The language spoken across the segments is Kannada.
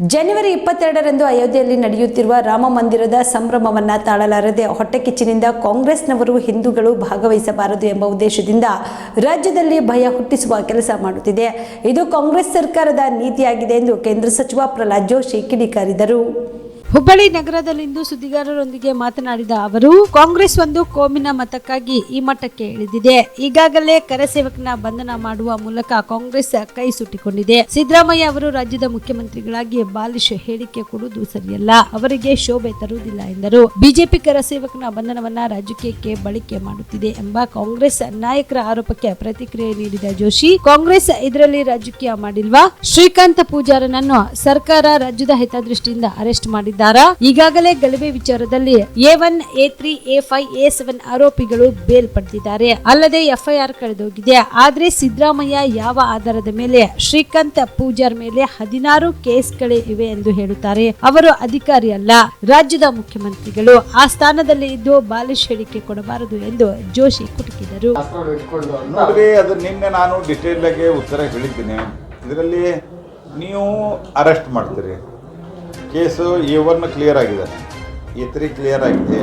ಜನವರಿ ಇಪ್ಪತ್ತೆರಡರಂದು ಅಯೋಧ್ಯೆಯಲ್ಲಿ ನಡೆಯುತ್ತಿರುವ ರಾಮ ಮಂದಿರದ ಸಂಭ್ರಮವನ್ನ ತಾಳಲಾರದೆ ಹೊಟ್ಟೆಕಿಚ್ಚಿನಿಂದ ಕಾಂಗ್ರೆಸ್ನವರು ಹಿಂದೂಗಳು ಭಾಗವಹಿಸಬಾರದು ಎಂಬ ಉದ್ದೇಶದಿಂದ ರಾಜ್ಯದಲ್ಲಿ ಭಯ ಹುಟ್ಟಿಸುವ ಕೆಲಸ ಮಾಡುತ್ತಿದೆ. ಇದು ಕಾಂಗ್ರೆಸ್ ಸರ್ಕಾರದ ನೀತಿಯಾಗಿದೆ ಎಂದು ಕೇಂದ್ರ ಸಚಿವ ಪ್ರಹ್ಲಾದ್ ಜೋಶಿ ಕಿಡಿಕಾರಿದರು. ಹುಬ್ಬಳ್ಳಿ ನಗರದಲ್ಲಿಂದು ಸುದ್ದಿಗಾರರೊಂದಿಗೆ ಮಾತನಾಡಿದ ಅವರು, ಕಾಂಗ್ರೆಸ್ ಒಂದು ಕೋಮಿನ ಮತಕ್ಕಾಗಿ ಈ ಮಟ್ಟಕ್ಕೆ ಇಳಿದಿದೆ. ಈಗಾಗಲೇ ಕರಸೇವಕನ ಬಂಧನ ಮಾಡುವ ಮೂಲಕ ಕಾಂಗ್ರೆಸ್ ಕೈ ಸುಟ್ಟಿಕೊಂಡಿದೆ. ಸಿದ್ದರಾಮಯ್ಯ ಅವರು ರಾಜ್ಯದ ಮುಖ್ಯಮಂತ್ರಿಗಳಾಗಿ ಬಾಲಿಶ್ ಹೇಳಿಕೆ ಕೊಡುವುದು ಸರಿಯಲ್ಲ. ಅವರಿಗೆ ಶೋಭೆ ತರುವುದಿಲ್ಲ ಎಂದರು. ಬಿಜೆಪಿ ಕರಸೇವಕನ ಬಂಧನವನ್ನ ರಾಜಕೀಯಕ್ಕೆ ಬಳಕೆ ಮಾಡುತ್ತಿದೆ ಎಂಬ ಕಾಂಗ್ರೆಸ್ ನಾಯಕರ ಆರೋಪಕ್ಕೆ ಪ್ರತಿಕ್ರಿಯೆ ನೀಡಿದ ಜೋಶಿ, ಕಾಂಗ್ರೆಸ್ ಇದರಲ್ಲಿ ರಾಜಕೀಯ ಮಾಡಿಲ್ವಾ? ಶ್ರೀಕಾಂತ ಪೂಜಾರನನ್ನು ಸರ್ಕಾರ ರಾಜ್ಯದ ಹಿತದೃಷ್ಟಿಯಿಂದ ಅರೆಸ್ಟ್ ಮಾಡಿದ್ದಾರಾ? ಈಗಾಗಲೇ ಗಲಭೆ ವಿಚಾರದಲ್ಲಿ A one A three A five A seven ಆರೋಪಿಗಳು ಬೇಲ್ ಪಡೆದಿದ್ದಾರೆ ಅಲ್ಲದೆ ಎಫ್ಐಆರ್ ಕಳೆದೋಗಿದೆ. ಆದ್ರೆ ಸಿದ್ದರಾಮಯ್ಯ ಯಾವ ಆಧಾರದ ಮೇಲೆ ಶ್ರೀಕಾಂತ್ ಪೂಜಾರ್ ಮೇಲೆ ಹದಿನಾರು ಕೇಸ್ಗಳೇ ಇವೆ ಎಂದು ಹೇಳುತ್ತಾರೆ. ಅವರು ಅಧಿಕಾರಿ ಅಲ್ಲ ರಾಜ್ಯದ ಮುಖ್ಯಮಂತ್ರಿಗಳು. ಆ ಸ್ಥಾನದಲ್ಲಿ ಇದ್ದು ಬಾಲಿಶ್ ಹೇಳಿಕೆ ಕೊಡಬಾರದು ಎಂದು ಜೋಶಿ ಕುಟುಕಿದರು. ಅದು ನಿನ್ನೆ ನಾನು ಡಿಟೇಲ್ ಆಗಿ ಉತ್ತರ ಹೇಳಿದ್ದೀನಿ. ಇದರಲ್ಲಿ ನೀವು ಅರೆಸ್ಟ್ ಮಾಡ್ತೀರಿ. ಕೇಸು ಎ ಒನ್ ಕ್ಲಿಯರ್ ಆಗಿದೆ. ಎ ತ್ರೀ ಕ್ಲಿಯರ್ ಆಗಿದೆ.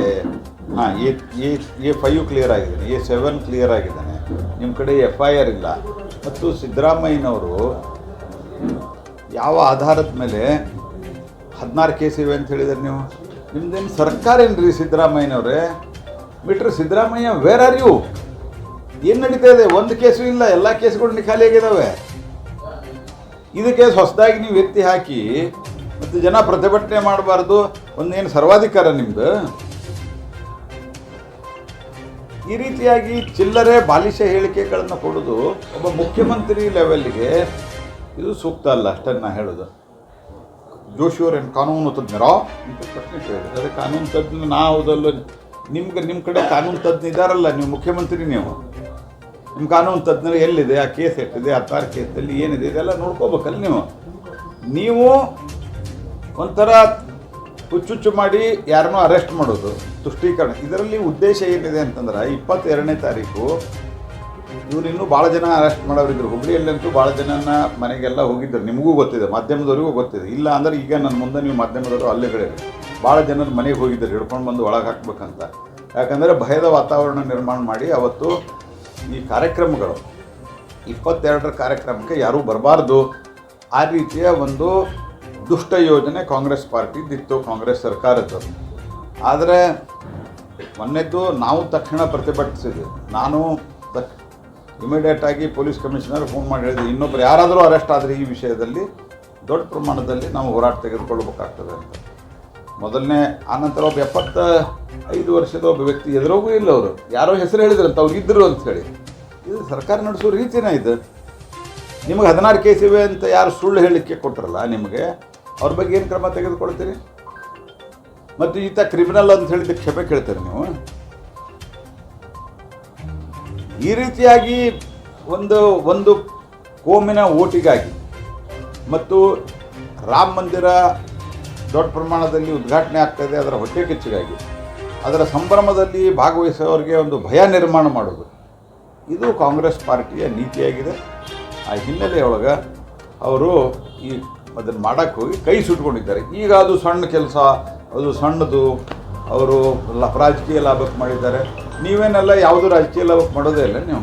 ಹಾಂ A A A five clear ಆಗಿದ್ದಾನೆ ಎ ಸೆವೆನ್ ಕ್ಲಿಯರ್ ಆಗಿದ್ದಾನೆ. ನಿಮ್ಮ ಕಡೆ ಎಫ್ ಐ ಆರ್ ಇಲ್ಲ. ಮತ್ತು ಸಿದ್ದರಾಮಯ್ಯನವರು ಯಾವ ಆಧಾರದ ಮೇಲೆ ಹದಿನಾರು ಕೇಸ್ ಇವೆ ಅಂತ ಹೇಳಿದ್ರೆ ನೀವು? ನಿಮ್ದೇನು ಸರ್ಕಾರ ಏನ್ರಿ ಸಿದ್ದರಾಮಯ್ಯನವ್ರೆ? ಬಿಟ್ರೆ ಸಿದ್ದರಾಮಯ್ಯ ವೇರ್ ಆರ್ ಯು ಏನು ನಡೀತಾ ಇದೆ? ಒಂದು ಕೇಸು ಇಲ್ಲ. ಎಲ್ಲ ಕೇಸ್ಗಳು ನಿಖಾಲಿ ಆಗಿದ್ದಾವೆ ಇದು ಕೇಸ್ ಹೊಸದಾಗಿ ನೀವು ಎತ್ತಿ ಹಾಕಿ ಮತ್ತು ಜನ ಪ್ರತಿಭಟನೆ ಮಾಡಬಾರ್ದು, ಒಂದೇನು ಸರ್ವಾಧಿಕಾರ ನಿಮ್ದು? ಈ ರೀತಿಯಾಗಿ ಚಿಲ್ಲರೆ ಬಾಲಿಶ ಹೇಳಿಕೆಗಳನ್ನು ಕೊಡೋದು ಒಬ್ಬ ಮುಖ್ಯಮಂತ್ರಿ ಲೆವೆಲ್ಗೆ ಇದು ಸೂಕ್ತ ಅಲ್ಲ, ಅಷ್ಟನ್ನು ನಾನು ಹೇಳೋದು. ಜೋಶಿಯವರೇನು ಕಾನೂನು ತಜ್ಞರೋ? ಅಂತ ಪ್ರಶ್ನೆ ಕೇಳಿದೆ ಅದೇ ಕಾನೂನು ತಜ್ಞ ನಾ ಹೌದಲ್ಲ ನಿಮ್ಗೆ ನಿಮ್ಮ ಕಡೆ ಕಾನೂನು ತಜ್ಞ ಇದ್ದಾರಲ್ಲ ನೀವು ಮುಖ್ಯಮಂತ್ರಿ ನೀವು. ನಿಮ್ಮ ಕಾನೂನು ತಜ್ಞರು ಎಲ್ಲಿದೆ? ಆ ಕೇಸ್ ಎಷ್ಟಿದೆ? ಹತ್ತಾರು ಕೇಸಲ್ಲಿ ಏನಿದೆ? ಇದೆಲ್ಲ ನೋಡ್ಕೋಬೇಕಲ್ಲ ನೀವು. ನೀವು ಒಂಥರ ಹುಚ್ಚುಚ್ಚು ಮಾಡಿ ಯಾರನ್ನೂ ಅರೆಸ್ಟ್ ಮಾಡೋದು, ತುಷ್ಟೀಕರಣ. ಇದರಲ್ಲಿ ಉದ್ದೇಶ ಏನಿದೆ ಅಂತಂದ್ರೆ, ಇಪ್ಪತ್ತೆರಡನೇ ತಾರೀಕು ಇವ್ರು ಇನ್ನೂ ಭಾಳ ಜನ ಅರೆಸ್ಟ್ ಮಾಡೋರಿದ್ರು. ಹುಬ್ಳಿಯಲ್ಲಂತೂ ಭಾಳ ಜನನ ಮನೆಗೆಲ್ಲ ಹೋಗಿದ್ರು ನಿಮಗೂ ಗೊತ್ತಿದೆ, ಮಾಧ್ಯಮದವರಿಗೂ ಗೊತ್ತಿದೆ. ಇಲ್ಲ ಅಂದ್ರೆ ಈಗ ನನ್ನ ಮುಂದೆ ನೀವು ಮಾಧ್ಯಮದವರು ಅಲ್ಲೇ ಹೇಳಿರಿ ಭಾಳ ಜನರ ಮನೆಗೆ ಹೋಗಿದ್ರು ಹಿಡ್ಕೊಂಡು ಬಂದು ಒಳಗೆ ಹಾಕ್ಬೇಕಂತ. ಯಾಕಂದರೆ ಭಯದ ವಾತಾವರಣ ನಿರ್ಮಾಣ ಮಾಡಿ ಅವತ್ತು ಈ ಕಾರ್ಯಕ್ರಮಗಳು, ಇಪ್ಪತ್ತೆರಡರ ಕಾರ್ಯಕ್ರಮಕ್ಕೆ ಯಾರೂ ಬರಬಾರ್ದು. ಆ ರೀತಿಯ ಒಂದು ದುಷ್ಟ ಯೋಜನೆ ಕಾಂಗ್ರೆಸ್ ಪಾರ್ಟಿದಿತ್ತು ಕಾಂಗ್ರೆಸ್ ಸರ್ಕಾರದ್ದು. ಆದರೆ ಮೊನ್ನೆದ್ದು ನಾವು ತಕ್ಷಣ ಪ್ರತಿಭಟಿಸಿದ್ವಿ. ನಾನು ತಕ್ ಇಮಿಡಿಯೇಟಾಗಿ ಪೊಲೀಸ್ ಕಮಿಷನರ್ ಫೋನ್ ಮಾಡಿ ಹೇಳಿದೆ ಇನ್ನೊಬ್ರು ಯಾರಾದರೂ ಅರೆಸ್ಟ್ ಆದರೆ ಈ ವಿಷಯದಲ್ಲಿ ದೊಡ್ಡ ಪ್ರಮಾಣದಲ್ಲಿ ನಾವು ಹೋರಾಟ ತೆಗೆದುಕೊಳ್ಬೇಕಾಗ್ತದೆ ಅಂತ. ಮೊದಲನೇ ಆನಂತರ ಒಬ್ಬ ಎಪ್ಪತ್ತ ಐದು ವರ್ಷದ ಒಬ್ಬ ವ್ಯಕ್ತಿ ಎದುರೋಗೂ ಇಲ್ಲ ಅವರು. ಯಾರೋ ಹೆಸರು ಹೇಳಿದ್ರಂತ, ಅವ್ರು ಇದ್ದರು ಅಂತ ಹೇಳಿ. ಇದು ಸರ್ಕಾರ ನಡೆಸೋ ರೀತಿನೇ ಇದು. ನಿಮಗೆ ಹದಿನಾರು ಕೇಸ್ ಇವೆ ಅಂತ ಯಾರು ಸುಳ್ಳು ಹೇಳಲಿಕ್ಕೆ ಕೊಟ್ಟರಲ್ಲ ನಿಮಗೆ ಅವ್ರ ಬಗ್ಗೆ ಏನು ಕ್ರಮ ತೆಗೆದುಕೊಳ್ತೀರಿ? ಮತ್ತು ಈತ ಕ್ರಿಮಿನಲ್ ಅಂತ ಹೇಳಿದ ಕ್ಷಮೆ ಕೇಳ್ತೀರಿ ನೀವು? ಈ ರೀತಿಯಾಗಿ ಒಂದು ಒಂದು ಕೋಮಿನ ಓಟಿಗಾಗಿ ಮತ್ತು ರಾಮ ಮಂದಿರ ದೊಡ್ಡ ಪ್ರಮಾಣದಲ್ಲಿ ಉದ್ಘಾಟನೆ ಆಗ್ತಾಯಿದೆ ಅದರ ಹೊಟ್ಟೆ ಕಿಚ್ಚಿಗಾಗಿ. ಅದರ ಸಂಭ್ರಮದಲ್ಲಿ ಭಾಗವಹಿಸೋರಿಗೆ ಒಂದು ಭಯ ನಿರ್ಮಾಣ ಮಾಡೋದು. ಇದು ಕಾಂಗ್ರೆಸ್ ಪಾರ್ಟಿಯ ನೀತಿಯಾಗಿದೆ. ಆ ಹಿನ್ನೆಲೆಯೊಳಗೆ ಅವರು ಈ ಅದನ್ನು ಮಾಡೋಕ್ಕೆ ಹೋಗಿ ಕೈ ಸುಟ್ಕೊಂಡಿದ್ದಾರೆ. ಈಗ ಅದು ಸಣ್ಣ ಕೆಲಸ, ಅದು ಸಣ್ಣದು, ಅವರು ಲ ರಾಜಕೀಯ ಲಾಭಕ್ಕೆ ಮಾಡಿದ್ದಾರೆ. ನೀವೇನೆಲ್ಲ ಯಾವುದು ರಾಜಕೀಯ ಲಾಭಕ್ಕೆ ಮಾಡೋದೇ ಇಲ್ಲ, ನೀವು